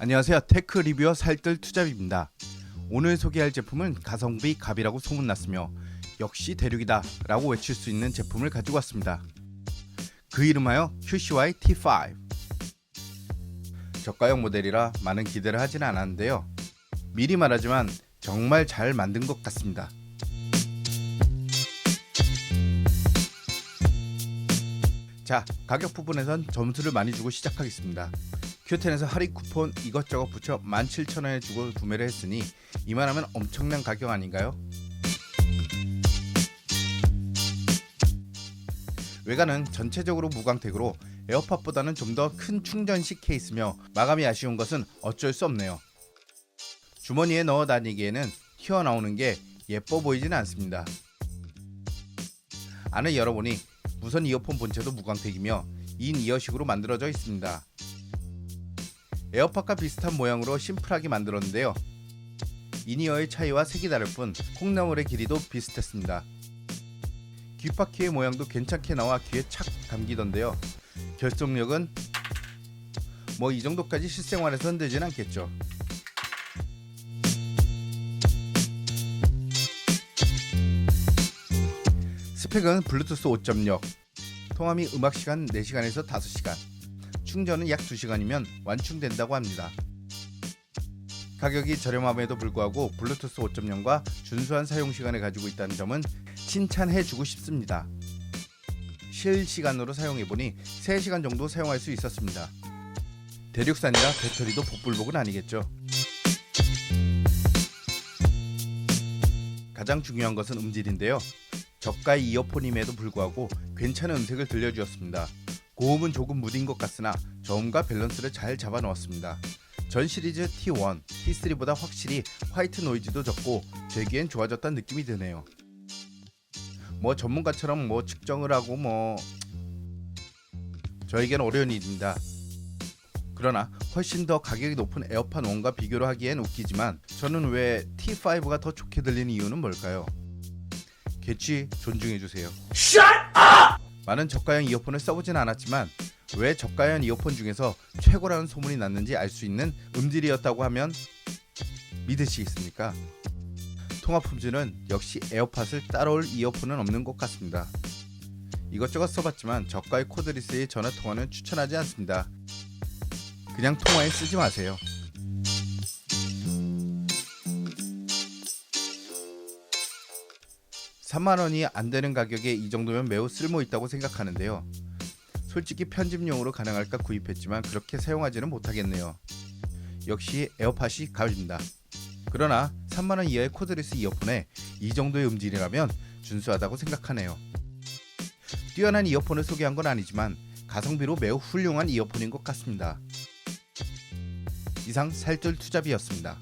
안녕하세요. 테크 리뷰어 살뜰 투잡입니다. 오늘 소개할 제품은 가성비 갑이라고 소문났으며 역시 대륙이다 라고 외칠 수 있는 제품을 가지고 왔습니다. 그 이름하여 QCY T5 저가형 모델이라 많은 기대를 하진 않았는데요. 미리 말하지만 정말 잘 만든 것 같습니다. 자, 가격 부분에선 점수를 많이 주고 시작하겠습니다. 큐텐에서 할인 쿠폰 이것저것 붙여 17,000원에 주고 구매를 했으니 이만하면 엄청난 가격 아닌가요? 외관은 전체적으로 무광택으로 에어팟보다는 좀 더 큰 충전식 케이스며 마감이 아쉬운 것은 어쩔 수 없네요. 주머니에 넣어 다니기에는 튀어나오는 게 예뻐 보이진 않습니다. 안을 열어보니 무선 이어폰 본체도 무광택이며 인 이어식으로 만들어져 있습니다. 에어팟과 비슷한 모양으로 심플하게 만들었는데요. 이니어의 차이와 색이 다를 뿐 콩나물의 길이도 비슷했습니다. 귓바퀴의 모양도 괜찮게 나와 귀에 착 감기던데요. 결속력은 뭐 이 정도까지 실생활에선 되진 않겠죠. 스펙은 블루투스 5.0, 통화미 음악 시간 4시간에서 5시간, 충전은 약 2시간이면 완충된다고 합니다. 가격이 저렴함에도 불구하고 블루투스 5.0과 준수한 사용 시간을 가지고 있다는 점은 칭찬해 주고 싶습니다. 실시간으로 사용해 보니 3시간 정도 사용할 수 있었습니다. 대륙산이라 배터리도 복불복은 아니겠죠. 가장 중요한 것은 음질인데요. 저가의 이어폰임에도 불구하고 괜찮은 음색을 들려주었습니다. 고음은 조금 무딘 것 같으나 저음과 밸런스를 잘 잡아 넣었습니다. 전 시리즈 T1, T3보다 확실히 화이트 노이즈도 적고 제기엔 좋아졌다는 느낌이 드네요. 뭐 전문가처럼 뭐 측정을 하고 뭐 저에겐 어려운 일입니다. 그러나 훨씬 더 가격이 높은 에어팟 1과 비교를 하기엔 웃기지만 저는 왜 T5가 더 좋게 들리는 이유는 뭘까요? 개취 존중해 주세요. 많은 저가형 이어폰을 써보진 않았지만 왜 저가형 이어폰 중에서 최고라는 소문이 났는지 알 수 있는 음질이었다고 하면 믿으시겠습니까? 통화 품질은 역시 에어팟을 따라올 이어폰은 없는 것 같습니다. 이것저것 써봤지만 저가의 코드리스의 전화 통화는 추천하지 않습니다. 그냥 통화에 쓰지 마세요. 삼만 원이 안 되는 가격에 이 정도면 매우 쓸모 있다고 생각하는데요. 솔직히 편집용으로 가능할까 구입했지만 그렇게 사용하지는 못하겠네요. 역시 에어팟이 갑입니다. 그러나 3만 원 이하의 코드레스 이어폰에 이 정도의 음질이라면 준수하다고 생각하네요. 뛰어난 이어폰을 소개한 건 아니지만 가성비로 매우 훌륭한 이어폰인 것 같습니다. 이상 살뜰 투잡이었습니다.